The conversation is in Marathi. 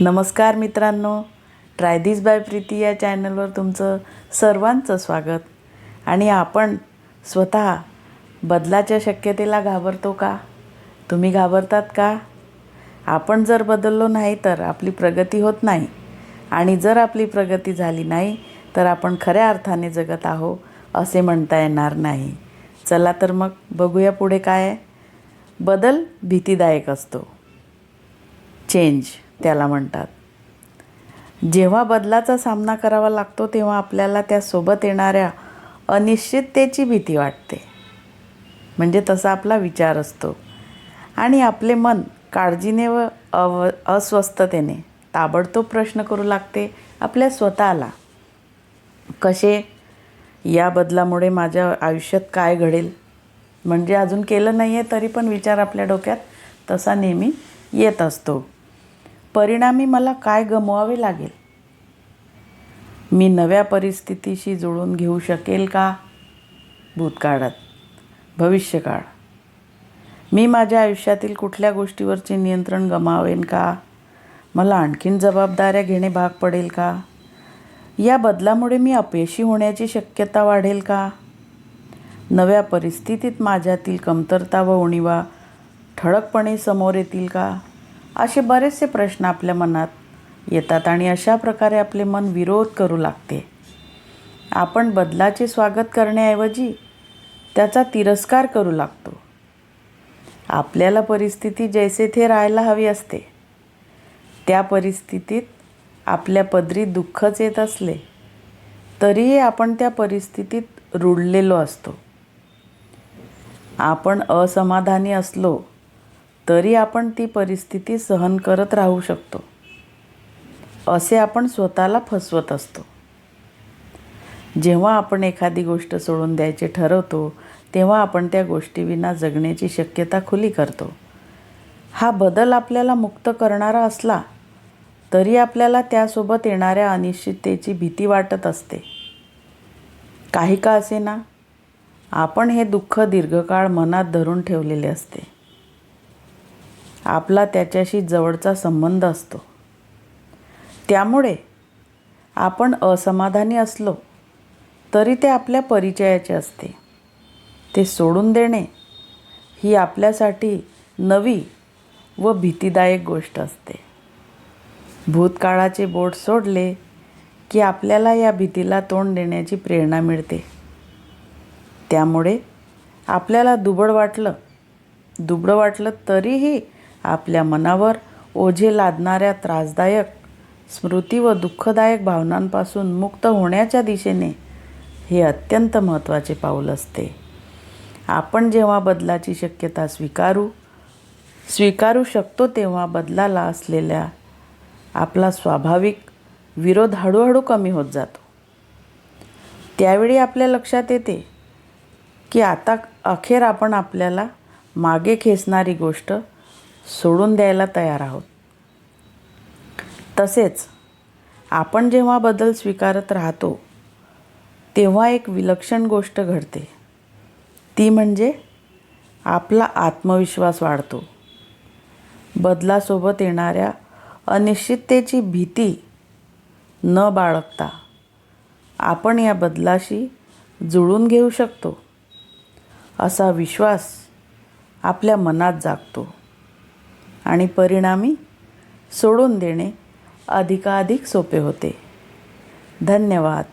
नमस्कार मित्रांनो. ट्राय दिस बाय प्रीती या चॅनलवर तुमचं सर्वांचं स्वागत. आणि आपण स्वतः बदलाच्या शक्यतेला घाबरतो का? तुम्ही घाबरतात का? आपण जर बदललो नाही तर आपली प्रगती होत नाही. आणि जर आपली प्रगती झाली नाही तर आपण खऱ्या अर्थाने जगत आहो असे म्हणता येणार नाही. चला तर मग बघूया पुढे काय आहे. बदल भीतीदायक असतो. चेंज. त्याला म्हणतात. जेव्हा बदलाचा सामना करावा लागतो तेव्हा आपल्याला त्यासोबत येणाऱ्या अनिश्चिततेची भीती वाटते. म्हणजे तसा आपला विचार असतो. आणि आपले मन काळजीने व अव अस्वस्थतेने ताबडतोब प्रश्न करू लागते आपल्या स्वतःला. कसे या बदलामुळे माझ्या आयुष्यात काय घडेल? म्हणजे अजून केलं नाही आहे तरी पण विचार आपल्या डोक्यात तसा नेहमी येत असतो. परिणामी मला काय गमवावे लागेल? मी नव्या परिस्थितीशी जुळून घेऊ शकेल का? भूतकाळात. भविष्यकाळ. मी माझ्या आयुष्यातील कुठल्या गोष्टीवरचे नियंत्रण गमावेन का? मला आणखीन जबाबदाऱ्या घेणे भाग पडेल का? या बदलामुळे मी अपयशी होण्याची शक्यता वाढेल का? नव्या परिस्थितीत माझ्यातील कमतरता व उणीवा ठळकपणे समोर येतील का? असे बरेचसे प्रश्न आपल्या मनात येतात आणि अशा प्रकारे आपले मन विरोध करू लागते. आपण बदलाचे स्वागत करण्याऐवजी त्याचा तिरस्कार करू लागतो. आपल्याला परिस्थिती जैसे थे राहायला हवी असते. त्या परिस्थितीत आपल्या पदरी दुःखच येत असले तरीही आपण त्या परिस्थितीत रुळलेलो असतो. आपण असमाधानी असलो तरी आपण ती परिस्थिती सहन करत राहू शकतो. असे आपण स्वतःला फसवत असतो. जेव्हा आपण एखादी गोष्ट सोडून द्यायचे ठरवतो तेव्हा आपण त्या गोष्टीविना जगण्याची शक्यता खुली करतो. हा बदल आपल्याला मुक्त करणारा असला तरी आपल्याला त्यासोबत येणाऱ्या अनिश्चिततेची भीती वाटत असते. काही का असे ना आपण हे दुःख दीर्घकाळ मनात धरून ठेवलेले असते. आपला त्याच्याशी जवळचा संबंध असतो. त्यामुळे आपण असमाधानी असलो तरी ते आपल्या परिचयाचे असते. ते सोडून देणे ही आपल्यासाठी नवी व भीतीदायक गोष्ट असते. भूतकाळाचे बोट सोडले की आपल्याला या भीतीला तोंड देण्याची प्रेरणा मिळते. त्यामुळे आपल्याला दुबळ वाटलं दुबळं वाटलं तरीही आपल्या मनावर ओझे लादणाऱ्या त्रासदायक स्मृती व दुःखदायक भावनांपासून मुक्त होण्याच्या दिशेने हे अत्यंत महत्त्वाचे पाऊल असते. आपण जेव्हा बदलाची शक्यता स्वीकारू स्वीकारू शकतो तेव्हा बदलाला असलेल्या आपला स्वाभाविक विरोध हळूहळू कमी होत जातो. त्यावेळी आपल्या लक्षात येते की आता अखेर आपण आपल्याला मागे खेचणारी गोष्ट सोडून द्यायला तयार आहोत. तसेच आपण जेव्हा बदल स्वीकारत राहतो तेव्हा एक विलक्षण गोष्ट घडते. ती म्हणजे आपला आत्मविश्वास वाढतो. बदलासोबत येणाऱ्या अनिश्चिततेची भीती न बाळगता आपण या बदलाशी जुळून घेऊ शकतो असा विश्वास आपल्या मनात जागतो. आणि परिणामी सोडून देणे अधिकाधिक सोपे होते. धन्यवाद.